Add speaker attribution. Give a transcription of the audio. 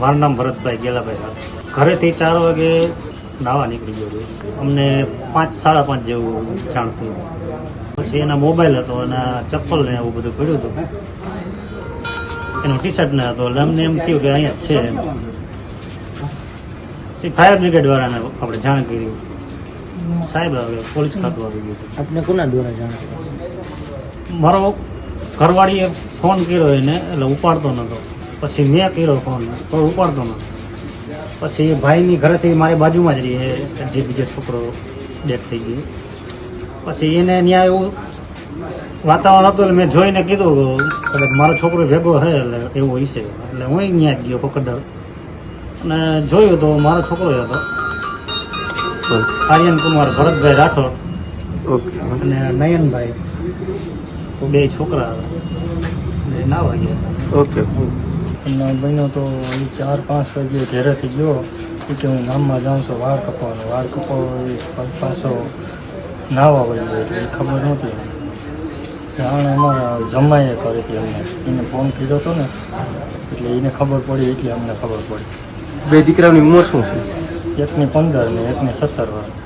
Speaker 1: મારું નામ ભરતભાઈ ગેલાભાઈ. ઘરેથી ચાર વાગે નાવા નીકળી ગયો હતો. અમને પાંચ સાડા પાંચ જેવું જાણ થયું પછી એના મોબાઈલ હતો અને ચપ્પલ ને એવું બધું પડ્યું હતું. એનો ટી શર્ટ ને હતો એટલે અમને એમ થયું કે અહીંયા છે એમ. પછી ફાયર બ્રિગેડ વાળાને આપણે જાણ કરી. સાહેબ હવે પોલીસ ખાતું આવી ગયું
Speaker 2: આપને કોના દ્વારા જાણ
Speaker 1: મારો ઘરવાળીએ ફોન કર્યો એને એટલે ઉપાડતો નહોતો પછી મેં કર્યો ફોન તો ઉપાડતો નહોતો પછી ભાઈની ઘરેથી મારી બાજુમાં જ રહી જે બીજો છોકરો ડેથ થઈ ગયો. પછી એને ત્યાં એવું વાતાવરણ હતું એટલે મેં જોઈને કીધું કદાચ મારો છોકરો ભેગો છે એટલે એવું હશે. એટલે હું ત્યાં જ ગયો પકડદાર અને જોયું તો મારો છોકરો જ હતો. આર્યન કુમાર ભરતભાઈ રાઠોડ.
Speaker 3: ઓકે.
Speaker 1: અને નયનભાઈ. બે છોકરા. હતા એ ના વાગ્યા
Speaker 3: ઓકે.
Speaker 1: અને બન્યો તો એ ચાર પાંચ વાગે ઘેરેથી ગયો. એ કે હું ગામમાં જાઉં છું વાળ કપાવવાનો. વાળ કપાવવા એ પાછો નાવા વળી ગયો એટલે એ ખબર નહોતી જાણ અમારા જમાઈએ કરી હતી અમને. એને ફોન કર્યો હતો ને એટલે એને ખબર પડી એટલે અમને ખબર પડી.
Speaker 3: બે દીકરાની ઉંમર શું છે?
Speaker 1: એકની પંદર ને એકની સત્તર વર્ષ.